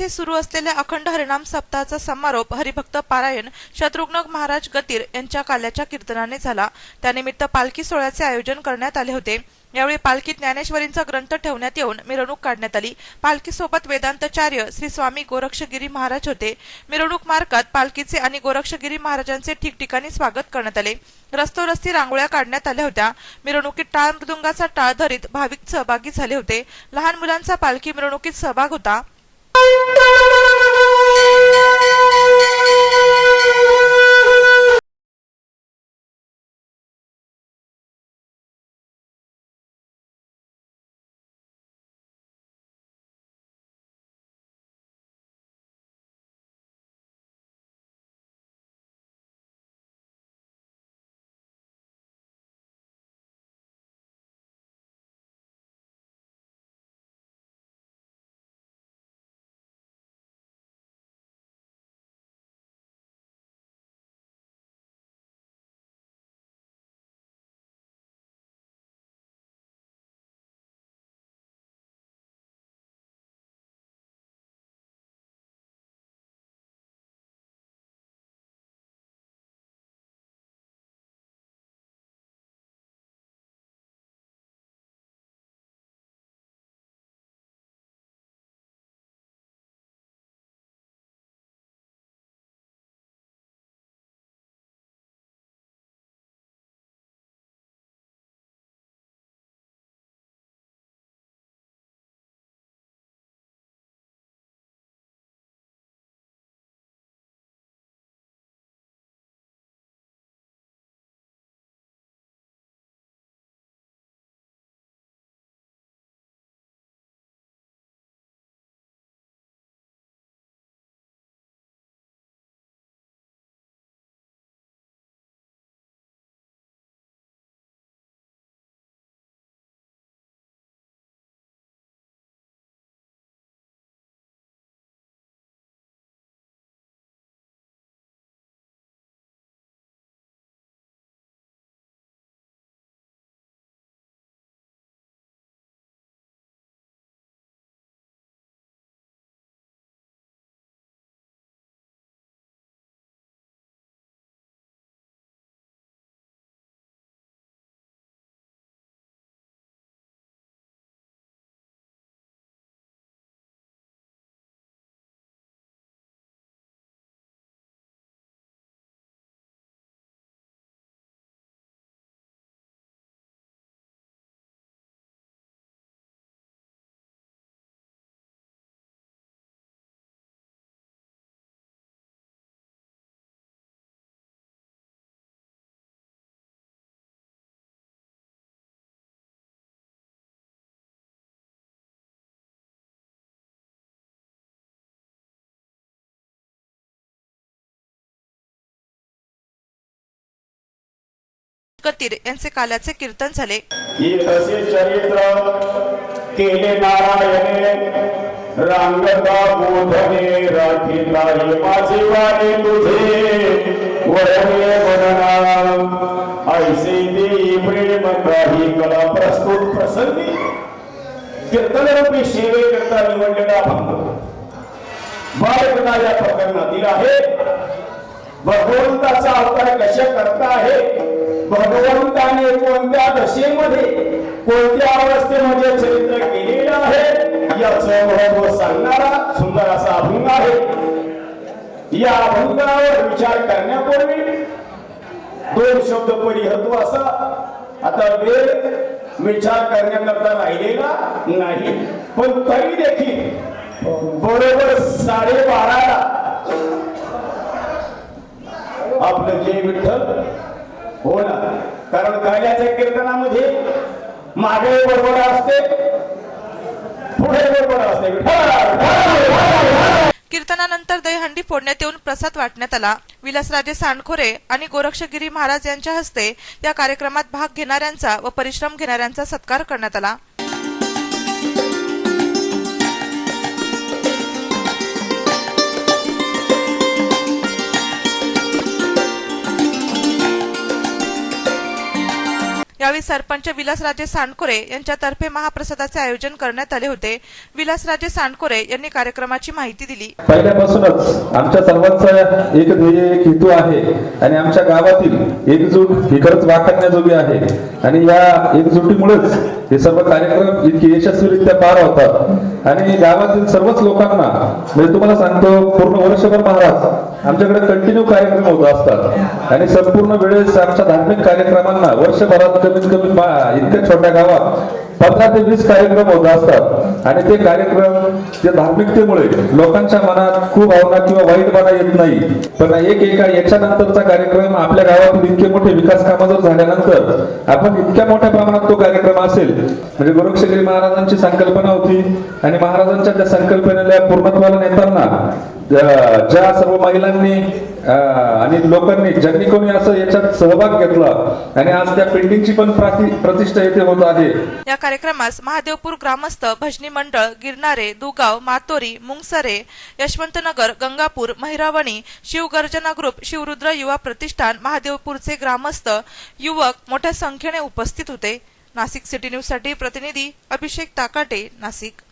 येथे सुरू असलेल्या अखंड हरिनाम सप्ताहाचा समारोप हरिभक्त पारायण शत्रुघ्न महाराज गतीर यांच्या काल्याच्या कीर्तनाने झाला. त्यानिमित्त पालखी सोहळ्याचे आयोजन करण्यात आले होते. यावेळी पालखीत ज्ञानेश्वरींचा ग्रंथ ठेवण्यात येऊन मिरवणूक काढण्यात आली. पालखीसोबत वेदांतचार्य श्री स्वामी गोरक्षगिरी महाराज होते. मिरवणूक मार्गात पालखीचे आणि गोरक्षगिरी महाराजांचे ठिकठिकाणी स्वागत करण्यात आले. रस्तोरस्ती रांगोळ्या काढण्यात आल्या होत्या. मिरवणुकीत टाळ मृदुंगाचा टाळ धरीत भाविक सहभागी झाले होते. लहान मुलांचा पालखी मिरवणुकीत सहभाग होता. Thank you. गतीर यांचे काल्याचे कीर्तन झाले. तसे चरित्र केले नारायणे? रांगता बोधने राखीला हे माझे वाणे तुझे. वरणे बनना ऐसे देई प्रेम काही कला प्रस्तुत प्रसंगी. कीर्तनरूपी सेवे करता निवडलेला अभंग बाळगणा या प्रकरणातील आहे. भगवंताचा कोणत्या कोणत्या अवस्थेमध्ये चरित्र केलेलं आहे याच महत्त्व सांगणारा सुंदर असा अभंग आहे. या अभंगावर विचार करण्यापूर्वी दोन शब्द परिहत्व असा. आता वेळ विचार करण्याकरता राहिलेला नाही पण तरी देखील बरोबर साडेबाराला आपलं जे विठ्ठल हो ना? कारण काल्याच्या कीर्तनामध्ये मागे बरोबर असते पुढे बरोबर असते. कीर्तनानंतर दहीहंडी फोडण्यात येऊन प्रसाद वाटण्यात आला. विलासराजे सांडखोरे आणि गोरक्षगिरी महाराज यांच्या हस्ते या कार्यक्रमात भाग घेणाऱ्यांचा व परिश्रम घेणाऱ्यांचा सत्कार करण्यात आला. यावेळी सरपंच विलासराजे सांडकोरे यांच्यातर्फे महाप्रसादाचे आयोजन करण्यात आले होते. विलासराजे सांडकोरे यांनी कार्यक्रमाची माहिती दिली. पहिल्यापासूनच आमच्या सर्वांचा एक ध्येय एक हेतू आहे आणि आमच्या गावातील एकजूट ही खरंच वाखण्याजोगी आहे. आणि या एकजुटीमुळेच हे सर्व कार्यक्रम इतके यशस्वीरित्या पार होतात. आणि गावातील सर्वच लोकांना म्हणजे तुम्हाला सांगतो पूर्ण वर्षभर महाराज आमच्याकडे कंटिन्यू कार्यक्रम होत असतात. आणि संपूर्ण वेळेस आमच्या धार्मिक कार्यक्रमांना वर्षभरात कमीत कमी इतक्या छोट्या गावात पंधरा ते वीस कार्यक्रम होत असतात. आणि ते कार्यक्रम त्या धार्मिकतेमुळे लोकांच्या मनात खूप भावना किंवा वाईटपणा येत नाही. पण एक एका याच्यानंतरचा कार्यक्रम आपल्या गावातील इतके मोठे विकास कामं जर झाल्यानंतर आपण इतक्या मोठ्या प्रमाणात तो कार्यक्रम असेल. म्हणजे गोरक्षगिरी महाराजांची संकल्पना होती. आणि महाराजांच्या त्या संकल्पनेला पूर्णत्वाला नेताना ज्या सर्व महिलांनी आणि लोकांनी ज्यांनी कोणी असं याच्यात सहभाग घेतला आणि आज त्या पेंटिंगची पण प्रतिष्ठा येथे होत आहे. या कार्यक्रमास महादेवपूर ग्रामस्थ भजनी मंडळ गिरणारे दुगाव मातोरी मुंगसरे यशवंतनगर गंगापूर महिरावणी शिवगर्जना ग्रुप शिवरुद्र युवा प्रतिष्ठान महादेवपूरचे ग्रामस्थ युवक मोठ्या संख्येने उपस्थित होते. नाशिक सिटी न्यूजसाठी प्रतिनिधी अभिषेक ताकाटे नाशिक.